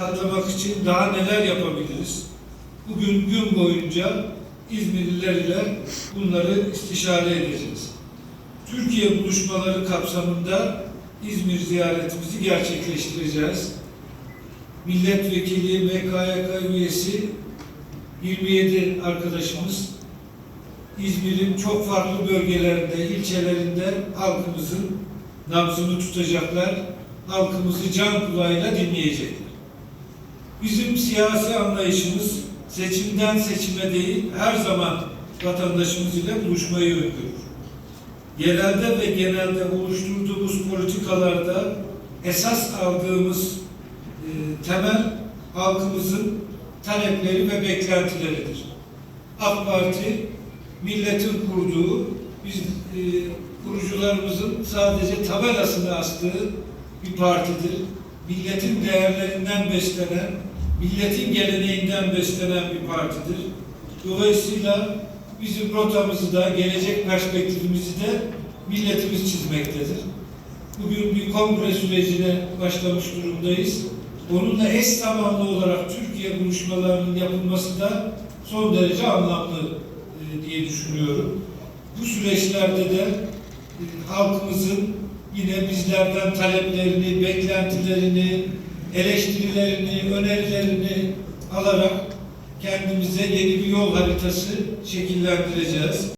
katlamak için daha neler yapabiliriz? Bugün gün boyunca İzmirliler ile bunları istişare edeceğiz. Türkiye buluşmaları kapsamında İzmir ziyaretimizi gerçekleştireceğiz. Milletvekili, MKYK üyesi 27 arkadaşımız İzmir'in çok farklı bölgelerinde, ilçelerinde halkımızın nabzını tutacaklar, halkımızı can kulağıyla dinleyecekler. Bizim siyasi anlayışımız seçimden seçime değil, her zaman vatandaşımız ile buluşmayı öngörür. Yerelde ve genelde oluşturduğumuz politikalarda esas aldığımız e, temel halkımızın talepleri ve beklentileridir. AK Parti milletin kurduğu, biz e, kurucularımızın sadece tabelasını astığı bir partidir. Milletin değerlerinden beslenen, milletin geleneğinden beslenen bir partidir. Dolayısıyla bizim rotamızı da, gelecek perspektifimizi de milletimiz çizmektedir. Bugün bir kongre sürecine başlamış durumdayız. Onunla eş zamanlı olarak Türkiye buluşmalarının yapılması da son derece anlamlı e, diye düşünüyorum. Bu süreçlerde de halkımızın yine bizlerden taleplerini, beklentilerini, eleştirilerini, önerilerini alarak kendimize yeni bir yol haritası şekillendireceğiz.